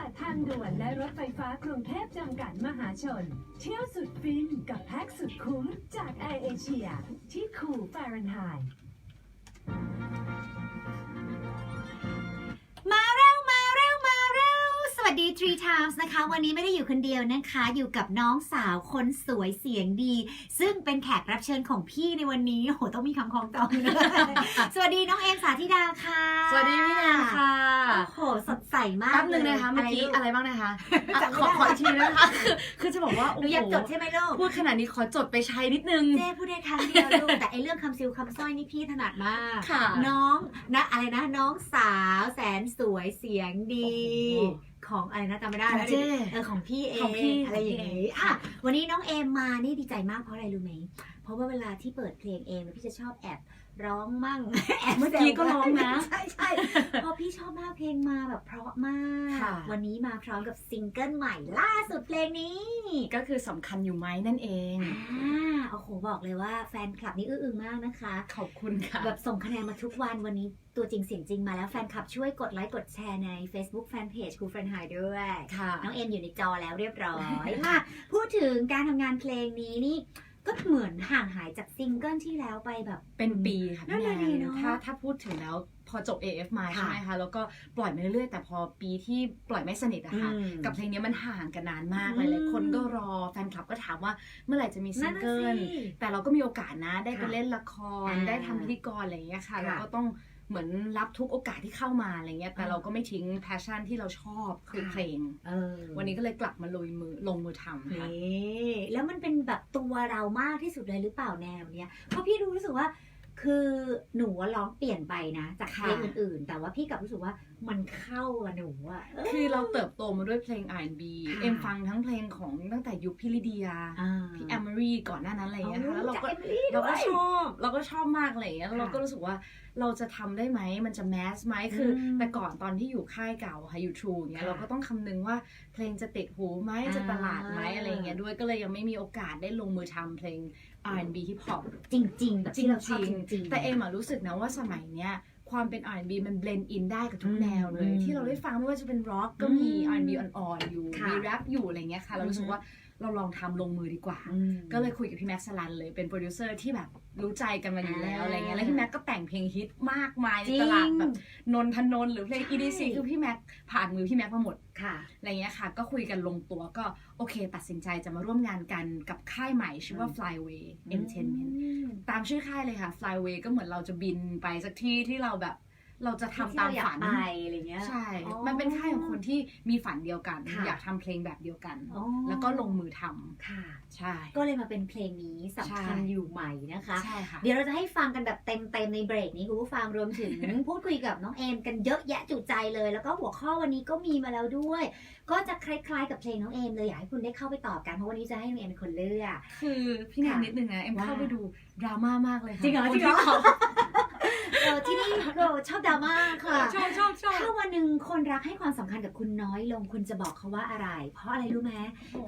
ษัททางด่วนและรถไฟฟ้ากรุงเทพจำกัดมหาชน เที่ยวสุดฟินกับแพ็กสุดคุ้มจากแอร์เอเชียที่คูฟาเรนไฮต์ วสวัสดี Three Times นะคะ วันนี้ไม่ได้อยู่คนเดียวนะคะ อยู่กับน้องสาวคนสวยเสียงดี ซึ่งเป็นแขกรับเชิญของพี่ในวันนี้โอ้โหต้องมีคำคล้องจองด้วยสวัสดีน้องเอมสาธิดาค่ะ สวัสดีพี่แนนค่ะโอ้โหสดใสมากแป๊บนึงนะคะลเมื่อกี้ลูอะไรบ้างนะคะอะจำไม่ขอได้ขออีกทีนะคะคือคือจะบอกว่าหโอ้นูโหอยากจดใช่ไหมลูกพูดขนาดนี้ขอจดไปใช้นิดนึงเจ้พูดได้ครั้งเดียวลูกแต่ไอเรื่องคำซิวคำสร้อยนี่พี่ถนัดมากค่ะน้องนะอะไรนะน้องสาวแสนสวยเสียงดีโอ้โห ของอะไรนะจำไม่ได้ของแล้วเจ้เออของพี่เอของพี่งอะไรอย่างนี้อะวันนี้น้องเอมมานี่ดีใจมากเพราะอะไรรู้ไหมเพราะว่าเวลาที่เปิดเพลงเอมพี่จะชอบแอบร้องมั่งแอบเมื่อกี้ก็ร้องนะใช่ใช่เพราะพี่ชอบมากเพลงมาแบบเพราะมากค่ะวันนี้มาพร้อมกับซิงเกิลใหม่ล่าสุดเพลงนี้ ก็คือสำคัญอยู่ไหมนั่นเองอ่าโอ้โหบอกเลยว่าแฟนคลับนี่อื้ออึงมากนะคะ ขอบคุณค่ะ แบบส่งคะแนนมาทุกวันวันนี้ตัวจริงเสียงจริงมาแล้วแฟนคลับช่วยกดไลค์กดแชร์ใน Facebook Fanpage ครูเฟรนไฮด้วยค่ะน้องเอ็มอยู่ในจอแล้วเรียบร้อยมาพูดถึงการทำงานเพลงนี้นี่ ก็เหมือนห่างหายจากซิงเกิลที่แล้วไปแบบ เป็นปีค่ะนั่พี่นแนน่ะดินเนอะถ้าถ้าพูดถึงแล้วพอจบ AF มาค่ะใช่ไหมคะแล้วก็ปล่อยมาเรื่อยๆ แต่พอปีที่ปล่อยไม่สนิทอะค่ะอืมกับเพลงนี้มันห่างกันนานมากอืมหลายๆคนก็รอแฟนคลับก็ถามว่าเมื่อไหร่จะมีซินั่งนน่ะเกิลสิแต่เราก็มีโอกาสนะได้ไปค่ะเล่นละครอ่าได้ทำพิธีกรอะไรอย่างเงี้ยค่ะค่ะเราก็ต้อง เหมือนรับทุกโอกาสที่เข้ามาอะไรเงี้ยแต่อ่าเราก็ไม่ทิ้งแพชชั่นที่เราชอบคือค่ะเพลงเออวันนี้ก็เลยกลับมาลุยมือลงมือทำค่ะนี่แล้วมันเป็นแบบตัวเรามากที่สุดเลยหรือเปล่าแนวเนี้ยเพราะพี่รู้สึกว่า คือหนูว่าร้องเปลี่ยนไปนะ จากเพลงค่ะอื่นๆ แต่ว่าพี่กลับรู้สึกว่ามันเข้ากับหนูอะเออคือเราเติบโตมาด้วยเพลง R&B ค่ะเอ็มฟังทั้งเพลงของตั้งแต่ยุคพี่ลิเดียอ่าพี่แอมมารีก่อนหน้านั้นอะไรอย่างเงี้ยค่ะแล้วเราก็จาก Emily เราก็ด้วยชอบเราก็ชอบมากอะไรอย่างเงี้ยแล้วเราค่ะก็รู้สึกว่าเราจะทำได้ไหมมันจะแมสไหมคืออมแต่ก่อนตอนที่อยู่ค่ายเก่าค่ะอยู่ทรูอย่างเงี้ยค่ะเราก็ต้องคำนึงว่าเพลงจะติดหูไหมอ่าจะตลาดไหมอะไรอย่างเงี้ยด้วยก็เลยยังไม่มีโอกาสได้ลงมือทำเพลง R&B ฮิปฮอปจริงๆแบบที่เราชอบจริงๆแต่เอ็มอะรู้สึกนะว่าสมัยเนี้ยความเป็น R&B มันเบลนด์อินได้กับทุกแนวเลย อืมที่เราได้ฟังไม่ว่าจะเป็นร็อกก็มี อืม R&B อ่อนๆอยู่ค่ะมีแรปอยู่อะไรเงี้ยค่ะ เรารู้สึกอือฮึว่า เราลองทำลงมือดีกว่าอืมก็เลยคุยกับพี่แม็กซ์สลันเลยเป็นโปรดิวเซอร์ที่แบบรู้ใจกันมาอยู่แล้วอ่าอะไรเงี้ยแล้วพี่แม็กซ์ก็แต่งเพลงฮิตมากมายในจริงตลาดแบบนนทนนท์หรือเพลงใช่ EDC คือพี่แม็กซ์ผ่านมือพี่แม็กซ์มาหมดค่ะอะไรเงี้ยค่ะ ก็คุยกันลงตัวก็โอเค ตัดสินใจจะมาร่วมงานกันกับค่ายใหม่ชื่อว่าอืม Flyway Entertainment อืมตามชื่อค่ายเลยค่ะ Flyway ก็เหมือนเราจะบินไปสักที่ที่เราแบบ เราจะทำตามที่เรอยกฝันไปอะไรเงี้ย ใช่ อ๋อมันเป็นค่ายของคนที่มีฝันเดียวกัน ค่ะ อยากทำเพลงแบบเดียวกัน อ๋อแล้วก็ลงมือทำค่ะ ใช่ ก็เลยมาเป็นเพลงนี้สำคัญใช่ อยู่ใหม่นะคะ ใช่ค่ะ เดี๋ยวเราจะให้ฟังกันแบบเต็มๆในเบรกนี้คุณผู้ฟังรวมถึง พูดคุยกับน้องเอมกันเยอะแยะจุใจเลย แล้วก็หัวข้อวันนี้ก็มีมาแล้วด้วย ก็จะคล้ายๆกับเพลงน้องเอมเลยอยากให้คุณได้เข้าไปตอบกันเพราะวันนี้จะให้น้องเอมเป็นคนเลือก คือพี่แนนค่ะนิดนึงนะ เอ็มว่าเข้าไปดูดราม่ามากเลยค่ะจริงเหรอคนจริงเหรอที่เขา เออที่นี่เราชอบดราม่าค่ะ ชอบชอบชอบ ถ้าวันหนึ่งคนรักให้ความสำคัญกับคุณน้อยลง คุณจะบอกเขาว่าอะไร เพราะอะไรรู้ไหม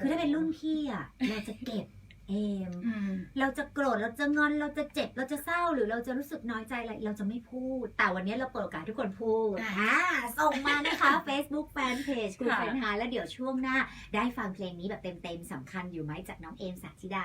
คือถ้าเป็นรุ่นพี่อะเราจะเก็บเอม อืม เราจะโกรธเราจะงอนเราจะเจ็บเราจะเศร้าหรือเราจะรู้สึกน้อยใจอะไรเราจะไม่พูด แต่วันนี้เราเปิดโอกาสให้ทุกคนพูดอะอ่าส่งมานะคะ Facebook Fanpage คุณค่ะเฟรนฮาแล้วเดี๋ยวช่วงหน้า ได้ฟังเพลงนี้แบบเต็มๆสำคัญอยู่ไหมจากน้องเอมสักธิดา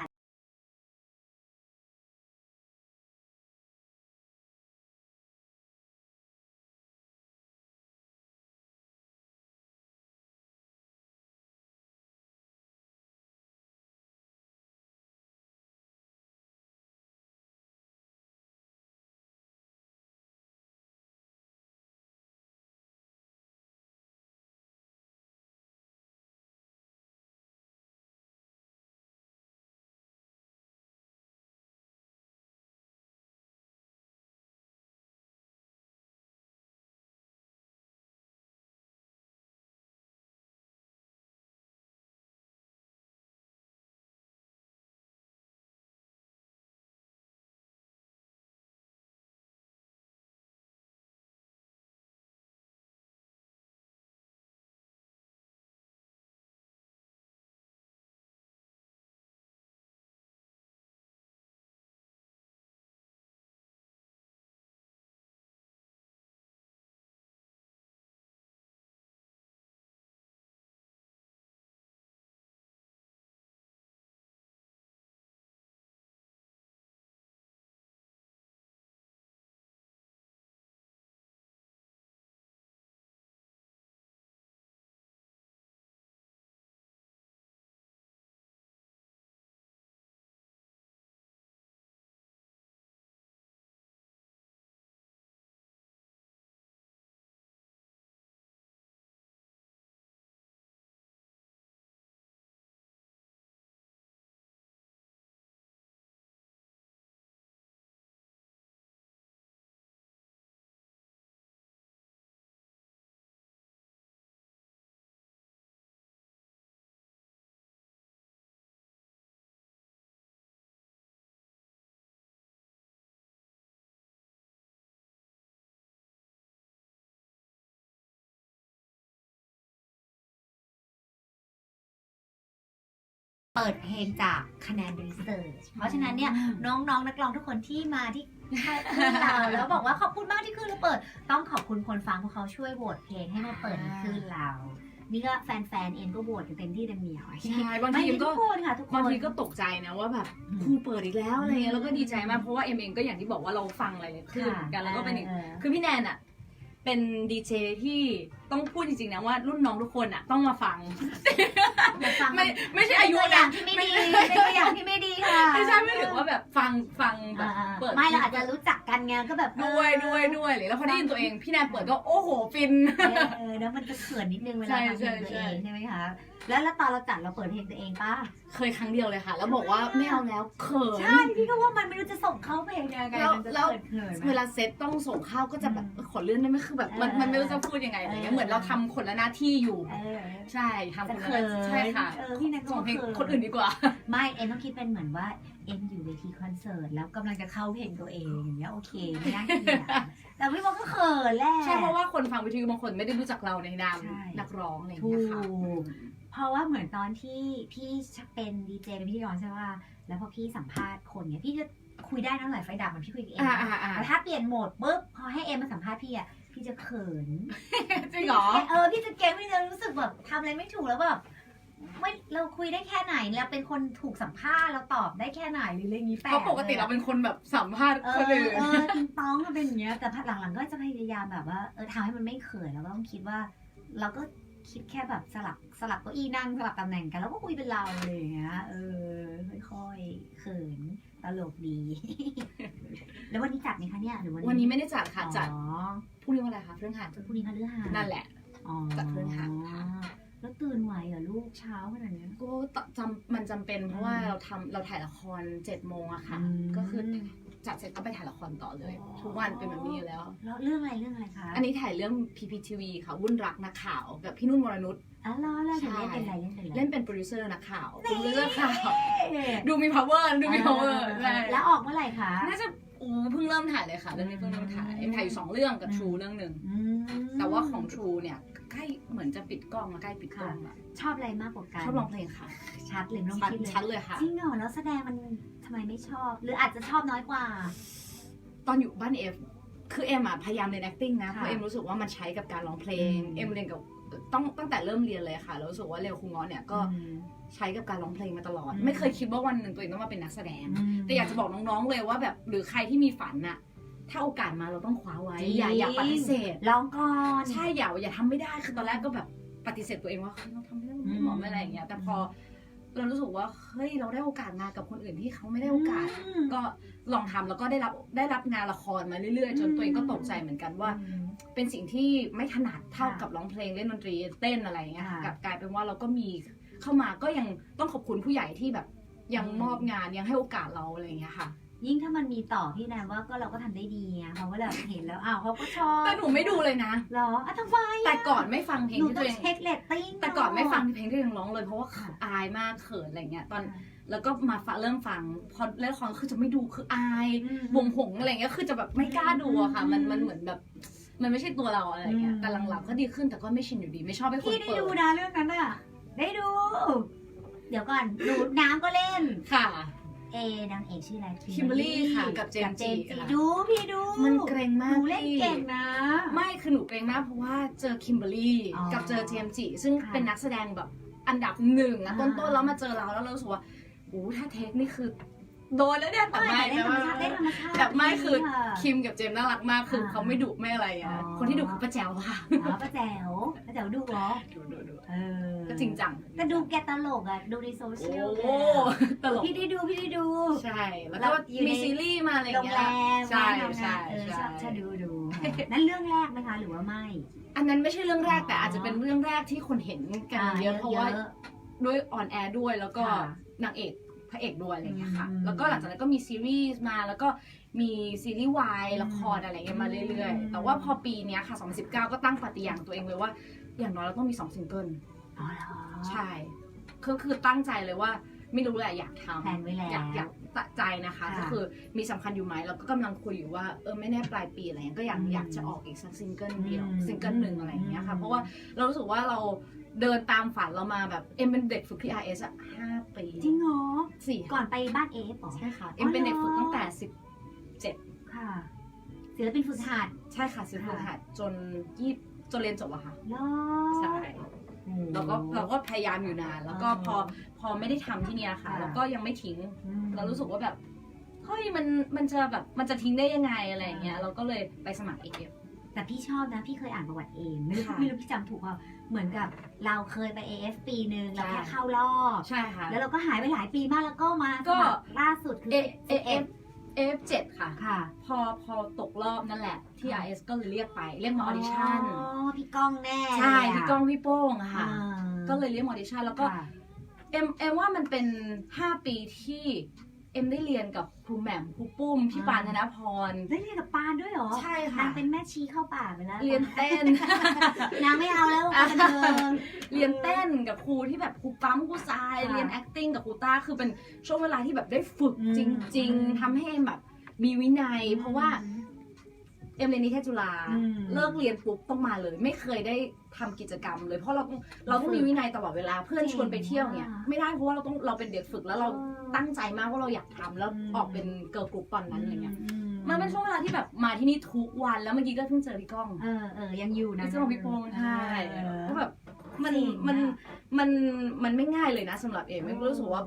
เปิดเพลงจากคะแนนรีเสิร์ชเพราะฉะนั้นเนี่ยน้องๆนักร้องทุกคนที่มาที่ค่ายขึ้นเราแล้วบอกว่าขอบคุณมากที่ขึ้นเราเปิด ต้องขอบคุณคนฟังเพราะเขาช่วยโหวตเพลงให้มาเปิดในขึ้นเรานี่ก็แฟนๆเองก็โหวตกันเต็มที่เต็มเหนียวใช่บางไม่ทีมีก็ทุกคนค่ะทุกคนบางทีก็ตกใจนะว่าแบบอืมครูเปิดอีกแล้วอะไรเงี้ยแล้วก็ดีใจมากเพราะว่าเอ็มเองก็อย่างที่บอกว่าเราฟังอะไรขึ้นเหมือนกันแล้วก็เป็นอีกออคือพี่แนนอะเป็นดีเจที่ต้องพูดจริงๆนะว่ารุ่นน้องทุกคนอะต้องมาฟังแต่ฟังไม่ไม่ใช่อายุเป็นตัวอย่านะงที่ไม่ดีเป็นตัวอย่างที่ไม่ดีค่ะไม่ใช่ไม่ถึงว่าแบบฟังฟังแบบอ่าๆเปิดไม่เราอาจจะรู้จักกันไงก็แบบด้วยด้วยด้วยเลยแล้วพอได้ยินตัวเองพี่แนนเปิดก็โอ้โหฟิน เออเออแล้วมันจะเขินนิดนึงเวลาฟังเพลงตัวใช่เองใช่ใช่ไหมคะแล้วแล้วตอนเราจัดเราเปิดเพลงตัวเองป่ะเคยครั้งเดียวเลยค่ะ แล้วบอกว่าไม่เอาแล้วเขิน ใช่พี่ก็ว่ามันไม่รู้จะส่งเข้าเพลงยังไงแล้วมันจะแล้ว เขินเขินไหม เวลาเซตต้องส่งเข้าก็จะแบบอืมขอเลื่อนได้ไหมคือแบบมันเออ มันไม่รู้จะพูดยังไงอะไรเงี้ยเออเหมือนเราทำคนละหน้าที่อยู่ เออ ใช่ทำจะคนละหเขิน้านที่ใช่ค่ะเออพี่นักส่งเพลงขิคนอื่นดีกว่า ไม่เอ็มต้องคิดเป็นเหมือนว่าเอ็มอยู่เวทีคอนเสิร์ตแล้วกำลังจะเข้าเพลงตัวเองอย่างเงี้ยโอเคไม่น่าเกลียดแต่พี่บอกก็เขินแหละ ใช่เพราะว่าคนฟังวิทยุบางคนไม่ได้รู้จักเราในนามใช่ นักร้องอะไรอย่างถูเงี้ยค่ะ กเพราะว่าเหมือนตอนที่พี่เป็นดีเจเป็นพิธีกรใช่ป่ะแล้วพอพี่สัมภาษณ์คนเนี่ยพี่จะคุยได้นั่งหลายไฟดับเหมือนพี่คุยกับเอ็มอ่าอ่าอ่า แต่ถ้าเปลี่ยนโหมดปุ๊บพอให้เอ็มมาสัมภาษณ์พี่อะ พี่จะเขินจริงเหรอเออพี่จะเก่งพี่จะรู้สึกแบบทำอะไรไม่ถูกแล้วแบบไม่เราคุยได้แค่ไหนเราเป็นคนถูกสัมภาษณ์เราตอบได้แค่ไหนหรืออะไรอย่างนี้แปลเพราะปกติเราเป็นคนแบบสัมภาษณ์เอคนออื่นเออติงต้องมันเป็นอย่างเงี้ยแต่พักหลังๆก็จะพยายามแบบว่าเออทำให้มันไม่เขินแล้วก็ต้องคิดว่า เราก็คิดแค่แบบสลับสลับเก้าอี้นั่งสลับตำแหน่งกัน แล้วก็คุยเป็นเราอะไรอย่างเงี้ยเออค่อยๆเขินต ลกดี แล้ววันนี้จัดไหมคะเนี่ยหรือวันวันนี้ไม่ได้จัดค่ะจัดอ๋อพรุ่งนี้วันอะไรคะพฤหัสพรุ่งนี้พฤหัสนั่นแหละ อ๋อจัดพฤหัสค่ะ แล้วตื่นไหวเหรอลูกเช้าขนาดเนี้ย ก็จำมันจำเป็นเพราะว่าอืมเราทำเราถ่ายละครเจ็ดโมงอะค่ะ อืม ก็คือ จัดเสร็จก็ไปถ่ายละครต่อเลยอ๋อทุกวันเป็นแบบนี้อยู่แล้ว แล้วเรื่องอะไรเรื่องอะไรคะอันนี้ถ่ายเรื่อง PPTV ค่ะวุ่นรักนักข่าวกับพี่นุ่นวรนุช อ๋อเหรอแล้วใช่เล่นเป็นอะไรเล่นเป็นอะไรเล่นเป็นโปรดิวเซอร์นักข่าวโปรดิวเซอร์ข่าวเอ๊ะดูมี power ดูมี power ใช่แล้วออกเมื่อไหร่คะ น่าจะอู้เพิ่งเริ่มถ่ายเลยค่ะเรื่องนี้เพิ่งเริ่มถ่ายเอ็มถ่ายอยู่สองเรื่องกับ True เรื่องหนึ่งอืมแต่ว่าของ True เนี่ยใกล้เหมือนจะปิดกล้องแล้วใกล้ปิดกล้องแล้วชอบอะไรมากกว่ากันชอบร้องเพลงค่ะชัดเลยไม่ต้องชัดคิดเลยชัดเลยค่ะ จริงเหรอแล้วแสดงมัน ทำไมไม่ชอบ หรืออาจจะชอบน้อยกว่า ตอนอยู่บ้านเอฟคือเอ็มอะพยายามเรียน acting นะเพค่ะราะเอ็มรู้สึกว่ามันใช้กับการร้องเพลงอืม เอ็มเรียนกับต้องตั้งแต่เริ่มเรียนเลยค่ะแล้วรู้สึกว่าเรียวครูง้อเนี่ยก็อืม ใช้กับการร้องเพลงมาตลอด อืม ไม่เคยคิดว่าวันหนึ่งตัวเองต้องมาเป็นนักแสดงอืมแต่อยากจะบอกน้องๆเลยว่าแบบหรือใครที่มีฝันน่ะถ้าโอกาสมาเราต้องคว้าไว้จริง อย่าอย่าปฏิเสธ ลองก่อน ใช่อย่าอย่าทำไม่ได้คือตอนแรกก็แบบปฏิเสธตัวเองว่าเฮ้ยเราทำไม่ได้เราไม่เหมาะไม่อะไรอย่างเงี้ยแต่พอ เรารู้สึกว่าเฮ้ยเราได้โอกาสมากับคนอื่นที่เขาไม่ได้โอกาสมก็ลองทำแล้วก็ได้รับได้รับงานละครมาเรื่อยๆ จนตัวเองก็ตกใจเหมือนกันว่าอืมเป็นสิ่งที่ไม่ถนัดเท่าค่ะกับร้องเพลงเล่นดนตรีเต้นอะไรอย่างเงี้ยค่ะกลับกลายเป็นว่าเราก็มีเข้ามาก็ยังต้องขอบคุณผู้ใหญ่ที่แบบยังอืมมอบงานยังให้โอกาสเราอะไรอย่างเงี้ยค่ะ ยิ่งถ้ามันมีต่อพี่แนนว่าก็เราก็ทำได้ดีไงเพราะว่าเราเห็นแล้วอ้าวเขาก็ชอบแต่หนูไม่ดูเลยนะ เหรออะทำไมแต่ก่อนไม่ฟังเพลงหนูที่ต้ตัอวเองงเช็คเรตติ้งแต่ก่อนไม่ฟังเพลงที่ตัวเองร้องเลยเพราะว่าค่ะอายมากเขินอะไรเงี้ยตอนค่ะแล้วก็มาฟังเริ่มฟังพอเล่นละครคือจะไม่ดูคืออายอืมวงหงอะไรเงี้ยคือจะแบบไม่กล้าดูอะค่ะ มันอืมมันเหมือนแบบ มันไม่ใช่ตัวเราอะไรเงี้ยอืมแต่หลังๆก็ดีขึ้นแต่ก็ไม่ชินอยู่ดีไม่ชอบให้คนพี่ได้เปิดดูนะเรื่องนั้นอะ ได้ดู เดี๋ยวก่อน ดูน้ำก็เล่น ค่ะ เอนางเอกชื่ออะไร Kimberly ค่ะกับเจมส์จิจิค่ะดูพี่ดูมันเกรงหมากนูเล่นพี่ เก่งนะ ไม่คือหนูเกรงมากเพราะว่าเจอคิมเบอรรี่อ๋อกับเจอเจมส์จิซึ่งค่ะเป็นนักแสดงแบบอันดับหนึ่งอะอ่า ต้นๆแล้วมาเจอเราแล้วเรารู้สึกว่าโอ้ถ้าเทคนี่คือ โดนแล้วเนี่ยแต่ไม่ไม่แต่เล่นธรรมชาติเล่นธรรมชาติ แต่ไม่คือดีะคิมกับเจมส์น่ารักมากคืออ่าเขาไม่ดุไม่อะไรอะอ๋อคนที่ดุคือป้าแจ๋วค่ะอ๋อป้าแจ๋วป้าแจ๋วดูเหรอดูดูดูเออ ก็จริงจังแต่ดูแกตลกอะ ดูในโซโอ้เชียลโหตลกพี่ได้ดูพี่ได้ดู ใช่ แล้วแล้ก็วอยู่ในมีซีรีส์มาอะไรอโรย่างงเงี้แรยมใช่ทำงานใช่เออใช่ชอบชอบดูดูนั่นเรื่องแรกไหมคะหรือว่าไม่ อันนั้นไม่ใช่เรื่องแรกแต่อ๋อออาจจะเป็นเรื่องแรกที่คนเห็นกันเยอะเพราะว่าด้วยออนแอร์ด้วยแล้วก็ค่ะนางเอกพระเอกด้วยอะไรอย่างเงี้ยค่ะอืมแล้วก็หลังจากนั้นก็มีซีรีส์มาแล้วก็มีซีรีส์วายอืมละครอะไรเงี้ยมาเรื่อยอืมๆแต่ว่าพอปีเนี้ยค่ะ 2019 ก็ตั้งปฏิญาณตัวเองเลยว่า อย่างน้อยเราต้องมี 2 ซิงเกิลอ๋อเหรอ ใช่ ก็คือตั้งใจเลยว่าไม่รู้แหละอยากทำแพลนไว้แล้ว อยากอยากตัดใจนะคะ ค่ะ ก็คือมีสำคัญอยู่ไหมเราก็กำลังคุยอยู่ว่าเออไม่แน่ปลายปีอะไรเงี้ยก็อยากอืมอยากจะออกอีกสักซิงเกิลเดียวอืมซิงเกิลหนึ่งอะไรอย่างเงี้ยค่ะ อืม เพราะว่าเรารู้สึกว่าเราเดินตามฝันเรามาแบบเอ็มเป็นเด็กฝึกที่ RS อะห้าปีจริงเหรอ สี่ก่อนไปบ้านเอฟเหรอ ใช่ค่ะเอ็มเป็นเด็กฝึกตั้งแต่สิบค่ะ ศิลปินฝึกหัดใช่ค่ะสิบฝึกหัดจนยี่จนเรียนจบอะค่ะเหรอใช่ เราก็เราก็พยายามอยู่นาน แล้วก็พอพอไม่ได้ทำที่เนี่ยค่ะค่ะแล้วก็ยังไม่ทิ้งอืมเรารู้สึกว่าแบบเฮ้ยมันมันจะแบบมันจะทิ้งได้ยังไงอะไรอย่างเงี้ยเราก็เลยไปสมัครเอฟ แต่พี่ชอบนะ พี่เคยอ่านประวัติเองไม่รู้ค่ะ ไม่รู้พี่จำถูกเปล่าเหมือนกับเราเคยไป AF ปีหนึ่งเราแค่ใช่เข้ารอบ ใช่ค่ะ แล้วเราก็หายไปหลายปีมากแล้วก็มาก็ สมัครล่าสุดคือ เอเอเอฟ เอฟเจ็ดค่ะ ค่ะ พอพอตกรอบนั่นแหละ ที่ RS ก็เลยเรียกไป เรียกมาออดิชั่น อ๋อพี่ก้องแน่ใช่เลยะพี่ก้องพี่โป้งอะอ่าค่ะ ก็เลยเรียกมาออดิชั่นแล้วก็ค่ะเอ็มเอ็มว่ามันเป็น 5 ปีที่เอ็มได้เรียนกับครูแหม่มครูปุ้มพี่ปานธนพร ได้เรียนกับปานด้วยเหรอใช่นาค่ะงเป็นแม่ชีเข้าป่าไปแล้วเรียนเต้นนางไม่เอาแล้วการบันเทิงเรียนเต้นกับครูที่แบบครูปั๊มครูทรายค่ะเรียน acting กับครูต้าคือเป็นช่วงเวลาที่แบบได้ฝึกอืมจริงอืมๆทำให้เอ็มแบบมีวินัย เพราะว่า เอ็มเรียนนิเทศจุฬาอืม เลิกเรียนปุ๊บต้องมาเลย ไม่เคยได้ทำกิจกรรมเลย เพราะเราต้องเราต้องมีวินัยตลอดเวลาเพื่อนชวนไปเที่ยวเนี่ยเก่งมากไม่ได้เพราะว่าเราต้องเราเป็นเด็กฝึกแล้วเราอ๋อตั้งใจมากว่าเราอยากทำแล้วอืมออกเป็นเกิร์ลกรุ๊ปตอนนั้นอะไรเงี้ยอืมันเป็นช่วงเวลาที่แบบมาที่นี่ทุกวันแล้วเมื่อกี้ก็เพิ่งเจอพี่ก้อง เออเออยังอยู่นะ พี่เจอพี่โป้งใช่เออก็แบบมันเก่งอะ มันมันมันไม่ง่ายเลยนะสำหรับเอมเอมก็รู้สึกว่า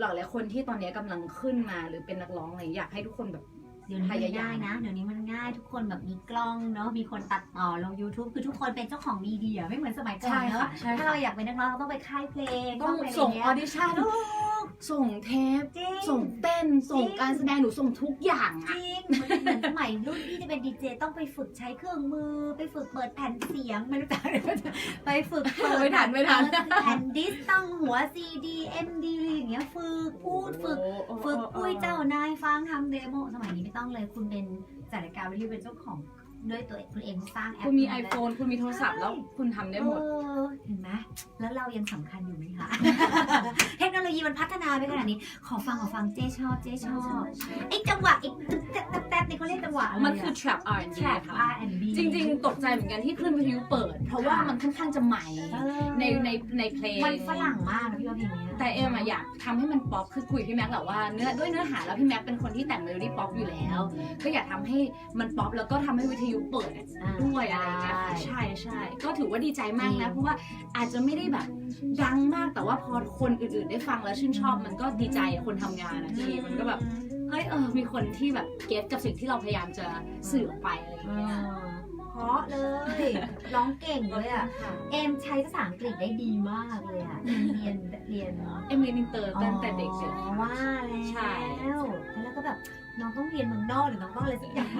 หลายหลายๆคนที่ตอนนี้กำลังขึ้นมาหรือเป็นนักร้องอะไรอยากให้ทุกคนแบบเดี๋ยวนี้มันพยายามง่ายนะ เดี๋ยวนี้มันง่ายทุกคนแบบมีกล้องเนาะมีคนตัดต่อลง YouTube คือทุกคนเป็นเจ้าของมีเดียไม่เหมือนสมัยก่อนใช่เนาะค่ะใช่ค่ะ ถ้าเราอยากเป็นนักร้องเราต้องไปค่ายเพลงต้องไปะไรส่งเงี้อยอดิชั่นส่งเทป จริง ส่งเต้น ส่งจริงการแสดงหนูส่งทุกอย่างจอะริงเหมือนเหมือนสมัยรุ่นพี่จะเป็นดีเจต้องไปฝึกใช้เครื่องมือ ไปฝึกเปิดแผ่นเสียงไม่รู้จักไปฝึกเปิด ไม่ทันไม่ทันแผ่นดิสตั้งหัว CD MD อย่างเงี้ยฝึกพูดฝึก โอ้โห ฝึกปุ้ยเจ้านายฟังทำเดโมสมัยนี้ไม่ต้อง้องเลยคุณเป็นจัดรายการวิทยุเป็นเจ้าของ ด้วยตัวเองคุณเองสร้างแอปคุณมี ขึ้นา iPhone คุณมีโทรศัพท์แล้วคุณทำได้หมด เออเห็นไหมแล้วเรายังสำคัญอยู่ไหมคะ เทคโนโลยีมันพัฒนาไปขนาดนี้ ขอฟังขอฟังเจ๊ชอบเจ๊ชอบไอ้จังหวะไอ้ตึ๊ดแต๊บแต๊บนี่เขาเรียกจังหวะอะไรมันคือ trap R&B แทร็ก ค่ะ R&B จริงๆ ตกใจเหมือนกันที่คลื่นวิทยุเปิด เพราะว่าค่ะมันค่อนข้างจะใหม่ เออในในในเพลง มันฝรั่งมากนะพี่ว่าเพลงเนี้ยแต่เอ็มอะอยากทำให้มันป๊อปคือคุยกับพี่แม็กซ์แหละว่าเนื้อด้วยเนื้อหาแล้วพี่แม็กซ์เป็นคนที่แต่งเมโลดี้ป๊อปอยู่แล้ว ก็อยากทำให้มันป๊อปแล้วก็ทำให้วิทยุเปิดอะอ่าด้วยอะไรอย่างเงี้ยค่ะใช่ใช่ก็ถือว่าดีใจมากจรินะงเพราะว่าอาจจะไม่ได้แบบดังมากแต่ว่าพอคนอื่นๆ ได้ฟังแล้วชื่นชอบมันก็ดีใจอะคนทำงานนะพี่มันก็แบบเฮ้ยเออมีคนที่แบบเก็ตกับสิ่งที่เราพยายามจะสื่อออกไปอะไรอย่างเอเงี้ยอเพราะเลย ร้องเก่งเลยอะค่ะ เอมใช้ภาษาอังกฤษได้ดีมากเลยอะ เรียนเรียนเอ็มเรียนอินเตอร์ตั้งแต่เด็กเลยอ๋อค่ะว่าแล้วใช่แล้วก็แบบ น้องต้องเรียนเมืองนอกหรือน้องต้องอะไรสักอย่าง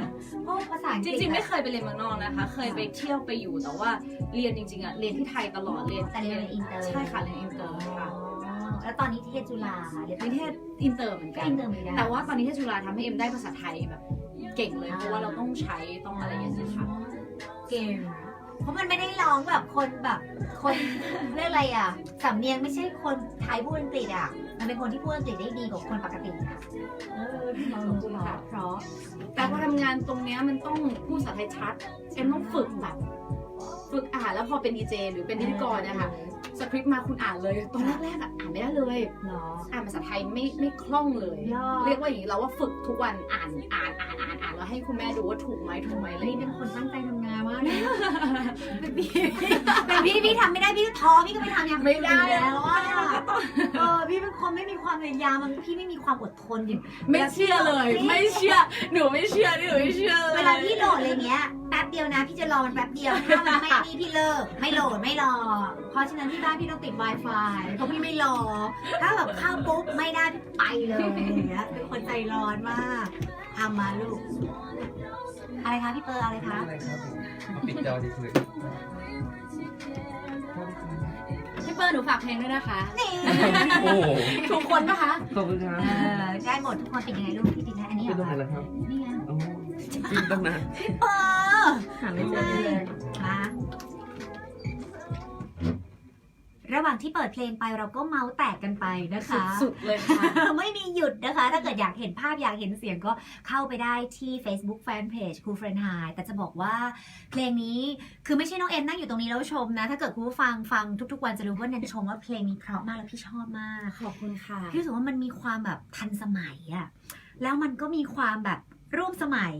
เพราะภาษาอังกจฤษริงๆ ไม่อะเคยไปเรียนเมืองนอกนะคะ เคยไปเที่ยวไปอยู่แต่ว่าเรียนจริงๆอะเรียนที่ไทยตลอดเรียนแต่เรียนอินเตอร์ใช่ค่ะเรียนอินเตอร์ค่ะอ๋อแล้วตอนนี้ที่เทศจุฬาค่ะเรียนนิเทศอินเตอร์เหมือนก็กัน อินเตอร์เหมือนกัน แต่ว่าตอนนี้ที่จุฬาทำให้เอ็มได้ภาษาไทยแบบเก่งเลย เพราะว่าเราต้องใช้ต้องอะไรอย่างเงี้ยค่ะ เก่งเพราะมันไม่ได้ร้องแบบคนแบบคน เรียกอะไรอะสำเนียงไม่ใช่คนไทยพูดอังกฤษอะ มันเป็นคนที่พูดอังกฤษได้ดีกว่าคนปกติอะเออเพราะเพราะ แต่พอทำงานตรงเนี้ยมันต้องพูดภาษาไทยชัด เอ็มต้องฝึกแบบ ฝึกอ่านแล้วพอเป็นดีเจหรือเป็นพิธีกรเนะคะสคริปต์มาคุณอ่านเลยตอนแรกๆอะอ่านไม่ได้เลยเหรออ่านภาษาไทยไม่ไม่คล่องเลยหรอเรียกว่าอย่างนี้เราว่าฝึกทุกวันอ่านอ่านอ่านอ่านอ่านแล้วให้คุณแม่ดูว่าถูกไหมถูกไหมอะไรอนี่ย่างเป็เงี้นยคนตั้งใจทำงานมากเลยเป็นพี่เป็นพี่พี่ทำไม่ได้พี่ก็ท้อพี่ก็ไปทำอย่างไม่ได้อื่นแล้วอะก็ต้องเออพี่เป็นคนไม่มีความพยายามมันพี่ไม่มีความอดทนอย่าง ไม่เชื่อเลย ไม่เชื่อหนูไม่เชื่อนี่หนูไม่เชื่อเลย เวลาพี่โหลดอะไรเงี้ยแป๊บ เดียวนะ พี่จะรอมันแป๊บเดียว ถ้ามันไม่นี่พี่เลิก ไม่โหลดไม่รอ เพราะฉะนั้นที่บ้านพี่ต้องติด Wi-Fi เพราะพี่ไม่รอ ถ้าแบบเข้าปุ๊บไม่ได้พี่ไปเลยอย่างเงี้ยเป็นคนใจร้อนมากอามาลูก อะไรคะพี่เปอร์อะไรคะอะไรครับผมปิดจอดีสุดพี่เปิ้ลหนูฝากเพลงด้วยนะคะ นี่โอ้โหทุกคนนะคะ ขอบคุณครับเออได้หมดทุกคนติดยังไงลูกพี่ติดนะอันนี้เหเป็นรตรงไหนอล่ะครับนี่ไง โอ้ปิดตั้งนานเป อร์หาไม่เจอเลยมาเราระหว่างที่เปิดเพลงไปเราก็เมาส์แตกกันไปนะคะ สุดๆเลยค่ะ ไม่มีหยุดนะคะ ถ้าเกิดอยากเห็นภาพอยากเห็นเสียงก็เข้าไปได้ที่ Facebook Fanpage ครูเฟรนไฮแต่จะบอกว่าเพลงนี้คือไม่ใช่น้องเอ็มนั่งอยู่ตรงนี้แล้วชมนะ ถ้าเกิดคุณผู้ฟังฟังทุกๆวันจะรู้ว่าแนนชมว่าเพลงนี้เพราะมากและพี่ชอบมาก ขอบคุณค่ะ พี่รู้สึกว่ามันมีความแบบทันสมัยอะแล้วมันก็มีความแบบ ร่วมสมัย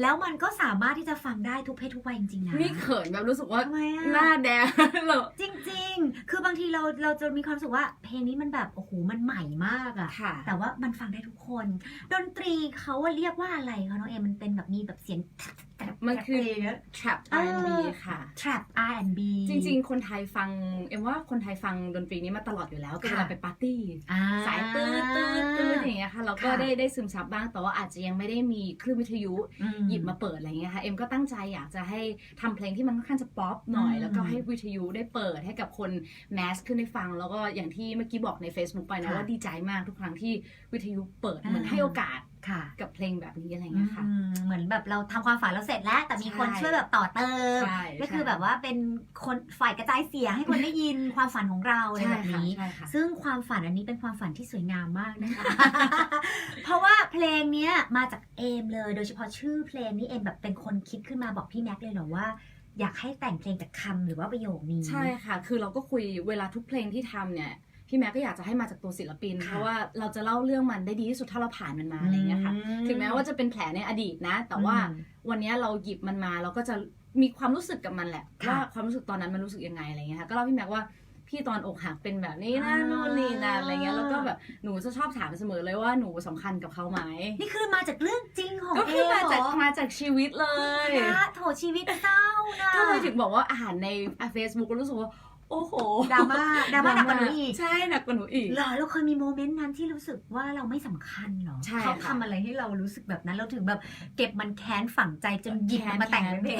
แล้วมันก็สามารถที่จะฟังได้ทุกเพศทุกวัยจริงๆนะนี่เขินแบบรู้สึกว่าทำไมอะหน้าแดงเราจริง ๆ คือบางทีเราเราจะมีความรู้สึกว่าเพลงนี้มันแบบโอ้โหมันใหม่มากอะค่ะ แต่ว่ามันฟังได้ทุกคน ดนตรีเขาอะเรียกว่าอะไรคะน้องเอมมันเป็นแบบมีแบบเสียงมันคือเพลงะ trap เออ R&B ค่ะ trap R&B จริง ๆ คนไทยฟัง เอ็มว่าคนไทยฟังดนตรีนี้มาตลอดอยู่แล้วก็เวลาค่ะไปปาร์ตี้อ่สายตื้อตื้อตื้ออย่างเงี้ยค่ะเราก็ค่ะได้ได้ซึมซับบ้างแต่ว่าอาจจะยังไม่ได้มีคลื่นวิทยุอืหยิบมาเปิดอะไรเงี้ยค่ะเอ็มก็ตั้งใจอยากจะให้ทำเพลงที่มันค่อนข้างจะป๊อปหน่อยอืมแล้วก็ให้วิทยุได้เปิดให้กับคนแมสขึ้นได้ฟัง แล้วก็อย่างที่เมื่อกี้บอกใน Facebook ไปนะค่ะว่าดีใจมากทุกครั้งที่วิทยุเปิดอ่าเหมือนให้โอกาสค่ะ กับเพลงแบบนี้อะไรเงี้ยค่ะอืมเหมือนแบบเราทำความฝันเราเสร็จแล้ว แต่มีคนใช่ช่วยแบบต่อเติมใช่ก็คือใช่แบบว่าเป็นคนฝ่ายกระจายเสียงให้คนได้ยินความฝันของเราอะไรใช่แบบค่ะนี้ใช่ค่ะซึ่งความฝันอันนี้เป็นความฝันที่สวยงามมากนะคะ เพราะว่าเพลงเนี้ยมาจากเอมเลย โดยเฉพาะชื่อเพลงนี้เอมแบบเป็นคนคิดขึ้นมาบอกพี่แม็กซ์เลยเหรอว่าอยากให้แต่งเพลงจากคำหรือว่าประโยคนี้ใช่ค่ะ คือเราก็คุยเวลาทุกเพลงที่ทำเนี่ย พี่แม็กก็อยากจะให้มาจากตัวศิลปิน ค่ะเพราะว่าเราจะเล่าเรื่องมันได้ดีที่สุดถ้าเราผ่านมันมาอะไรเงี้ยค่ะถึงแม้ว่าจะเป็นแผลในอดีตนะ แต่ว่าอืมวันเนี้ยเราหยิบมันมาเราก็จะมีความรู้สึกกับมันแหละค่ะว่าความรู้สึกตอนนั้นมันรู้สึกยังไงอะไรเงี้ยค่ะก็เล่าพี่แม็กว่าพี่ตอนอกหักเป็นแบบนี้นะอ่า นู่นนี่นะอะไรเงี้ยแล้วก็แบบหนูจะชอบถามเสมอเลยว่าหนูสำคัญกับเขาไหมนี่คือมาจากเรื่องจริงของก็เอคือมมาจากเหรอมาจากชีวิตเลยพระโถชีวิตเศร้านะ ก็เลยถึงบอกว่าอ่านในเฟซบุ๊กรู้สึกว่า โอ้โหดราม่าดราม่าหนักกว่าหนูอีกใช่หนักกว่าหนูอีกเหรอเราเคยมีโมเมนต์นั้นที่รู้สึกว่าเราไม่สำคัญเหรอใช่เขาค่ะทำอะไรให้เรารู้สึกแบบนั้นเราถึงแบบ เก็บมันแค้นฝังใจจนหยิบแค้นมาแต่งเป็นเพลง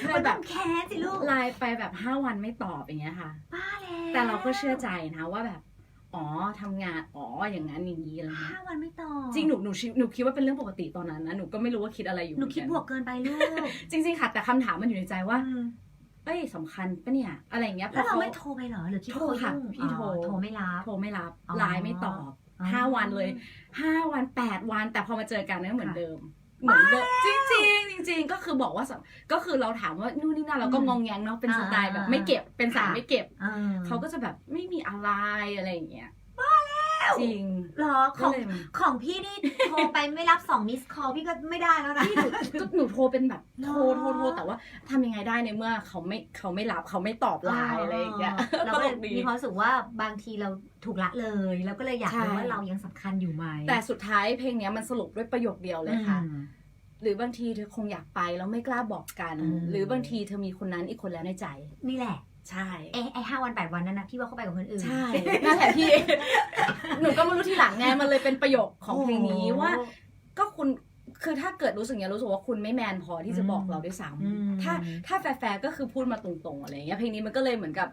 แค้นมันแบต้อบงแค้นสิลูกไลน์ไปแบบห้าวันไม่ตอบอย่างเงี้ยค่ะบ้าแล้วแต่เราก็เชื่อใจนะว่าแบบอ๋อทำงานอ๋ออย่างนั้นอย่างนี้อะไรห้าเงี้ยวันไม่ตอบจริงหนูหนูชิหนูคิดว่าเป็นเรื่องปกติตอนนั้นนะหนูก็ไม่รู้ว่าคิดอะไรอยู่หนูคิดเมืบอวกเกินไปลูกจริง ๆ ค่ะแต่คำถามมันอยู่ในใจว่าอืม เอ้ยสำคัญปะเนี่ยอะไรอย่างเงี้ยพแล้วอเราเขา ไม่โทรไปเหรอหรือคิดว่าโทรเขาค่ะยุ่งพี่โทร อ๋อโทรไม่รับ โทรไม่รับอ๋อ ไลน์ไม่ตอบห้าวันเลยห้าวันแปดวัน แต่พอมาเจอกันเนี่ยเหมือนค่ะเดิม เหมือนเดิมจริงจริงๆจริง ๆ ก็คือบอกว่าสำก็คือเราถามว่านู่นนี่นั่นเราก็อืมงองแงงเนาะเป็นสไตล์แบบอ่าไม่เก็บเป็นสายค่ะไม่เก็บ ออ เขาก็จะแบบไม่มีอะไรอะไรอย่างเงี้ย จริงเหรอขก็องเลยของพี่นี่โทรไปไม่รับสองมิสคอลพี่ก็ไม่ได้แล้วนะ พี่หนูก็หนูโทรเป็นแบบโทรหรอโทรโทรแต่ว่าทำยังไงได้ในเมื่อเขาไม่เขาไม่รับเขาไม่ตอบไลน์อะไรอย่างเงี้ยเราตก็ลเลยกดี มีความรู้สึกว่าบางทีเราถูกละเลยเราก็เลยอยากรู้ใช่ ว่าเรายังสำคัญอยู่ไหมแต่สุดท้ายเพลงเนี้ยมันสรุปด้วยประโยคเดียวเลยค่ะ อืม หรือบางทีเธอคงอยากไปแล้วไม่กล้าบอกกัน อืม หรือบางทีเธอมีคนนั้นอีกคนแล้วในใจ นี่แหละ ใช่เอ๊ะไอ้ห้าวันแปดวันนั้นนะพี่ว่าเขาไปกับคนอื่น ใช่นั่นแหละพี่ หนูก็มารู้ทีหลังไงมันเลยเป็นประโยคของเพลงนี้โอ้ว่า ก็คุณคือถ้าเกิดรู้สึกอย่างนี้ยรู้สึกว่าคุณไม่แมนพอที่จะบอกอืมเราด้วยซ้อืมำถ้าถ้าแฟร์ๆก็คือพูดมาตรงๆอะไรอย่างเงี้ยเพลงนี้มันก็เลยเหมือนกับ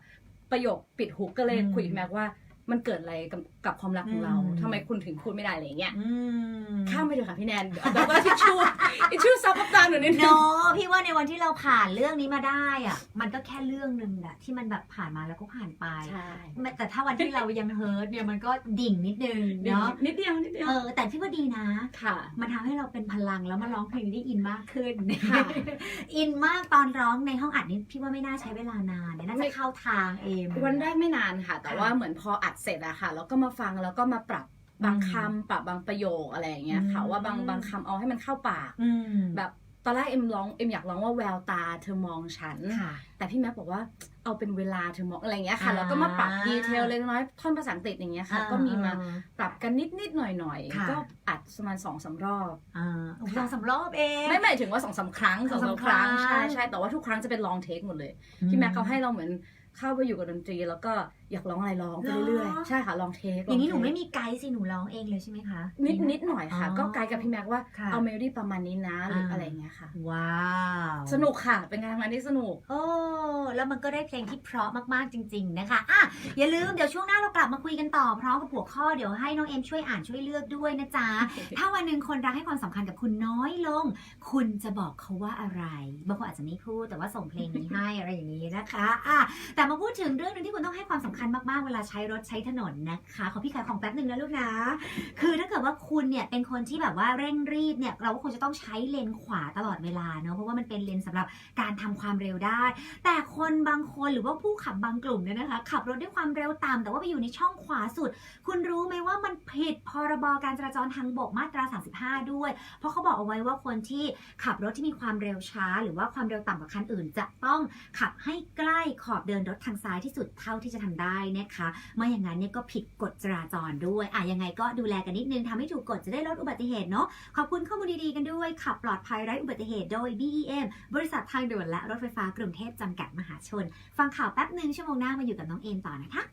ประโยคปิดฮุกก็เลยอืมคุยกับแม็กว่า มันเกิดอะไรกับกับความรักของเราอืม ทำไมคุณถึงพูดไม่ได้อะไรอย่างเงี้ยอืม ข้ามไปเถอะค่ะพี่แนนเดี๋ยวแล้วก็ทิชชู่ทิชชู่ซับน้ำตาหนูนิดนึโนงพี่ว่าในวันที่เราผ่านเรื่องนี้มาได้อะมันก็แค่เรื่องหนึ่งแหละที่มันแบบผ่านมาแล้วก็ผ่านไปใช่แต่ถ้าวันที่เรายังเฮิร์ตเนี่ยมันก็ดิ่งนิดนึงเนาะนิดเดียวนิดเดียวเออแต่พี่ว่าดีนะ ค่ะ มันทำให้เราเป็นพลังแล้วมาร้องเพลงได้อินมากขึ้น ค่ะอินมากตอนร้องในห้องอัดนี่พี่ว่าไม่น่าใช้เวลานานเนี่ยน่าจะเข้าทางเอมวันแรกไม่นานค่ะ แต่ค่ะว่าเหมือนพออัดเสร็จอะค่ะแล้วก็มาฟังแล้วก็มาปรับบางคำปรับบางประโยคอะไรอย่างเงี้ยค่ะอืมว่าบางบางคำเอาให้มันเข้าปากอืมแบบตอนแรกเอ็มร้องเอ็มอยากร้องว่าแววตาเธอมองฉันค่ะแต่พี่แม็กบอกว่าเอาเป็นเวลาเธอมองอะไรอย่างเงี้ยค่ะอ่าแล้วก็มาปรับดีเทลเล็กน้อยท่อนภาษาอังกฤษอย่างเงี้ยค่ะ ก็มีมาปรับกันนิดนิดๆหน่อยหน่อยๆค่ะก็อัดประมาณสองสามรอบอ่าโอ้โหสองสามรอบเองไม่หมายถึงว่าสองสามครั้งสองสามครั้งครั้งใช่ใช่แต่ว่าทุกครั้งจะเป็นลองเทคหมดเลยพี่แม็กเขาให้เราเหมือน เข้าไปอยู่กับดนตรี แล้วก็อยากร้องอะไรร้องไปเรื่อยๆใช่ค่ะลองเทคอย่างนี้หนูลไม่มีไกด์สิหนูร้องเองเลยใช่ไหมคะ นิดนิดหน่อยค่ะอ๋อก็ไกด์กับพี่แม็กว่าค่ะเอาเมโลดี้ประมาณนี้นะหรืออ่าอะไรอย่างเงี้ยค่ะ ว้าวสนุกค่ะเป็นการทำงานที่สนุก โอ้แล้วมันก็ได้เพลงที่เพราะมากๆจริง ๆ นะคะอะอย่าลืมเดี๋ยวช่วงหน้าเรากลับมาคุยกันต่อพร้อมกับหัวข้อเดี๋ยวให้น้องเอ็มช่วยอ่านช่วยเลือกด้วยนะจ๊ะถ้าวันหนึ่งคนรักให้ความสำคัญกับคุณน้อยลง คุณจะบอกเขาว่าอะไรบางคนอาจจะไม่พูดแต่ว่าส่งเพลงนี้ให้อะไรอย่างนี้นะคะอะแต่มาพูดถึงเรื่องหนึงที่คุณต้องให้ความสำคัญมากๆ เวลาใช้รถใช้ถนนนะคะ ขอพี่ขายของแป๊บหนึ่งนะลูกนะ คือถ้าเกิดว่าคุณเนี่ยเป็นคนที่แบบว่าเร่งรีบเนี่ยเราก็คงจะต้องใช้เลนขวาตลอดเวลาเนาะเพราะว่ามันเป็นเลนสำหรับการทำความเร็วได้ แต่คนบางคนหรือว่าผู้ขับบางกลุ่มเนี่ยนะคะขับรถด้วยความเร็วต่ำแต่ว่าไปอยู่ในช่องขวาสุด คุณรู้ไหมว่ามันผิดพรบการจราจรทางบกมาตรา 35 ด้วย เพราะเขาบอกเอาไว้ว่าคนที่ขับรถที่มีความเร็วช้า หรือว่าความเร็วต่ำกว่าคันอื่น จะต้องขับให้ใกล้ขอบเดินรถทางซ้ายที่สุดเท่าที่จะทำได้นะคะไม่อย่างนั้นเนี่ยก็ผิดกฎจราจรด้วยอะยังไงก็ดูแลกันนิดนึงทำให้ถูกกฎจะได้ลดอุบัติเหตุเนาะขอบคุณข้อมูลดีๆกันด้วยขับปลอดภัยไร้อุบัติเหตุโดย BEM บริษัททางด่วนและรถไฟฟ้ากรุงเทพจำกัดมหาชน ฟังข่าวแป๊บหนึ่งชั่วโมงหน้ามาอยู่กับน้องเอมต่อนะคะ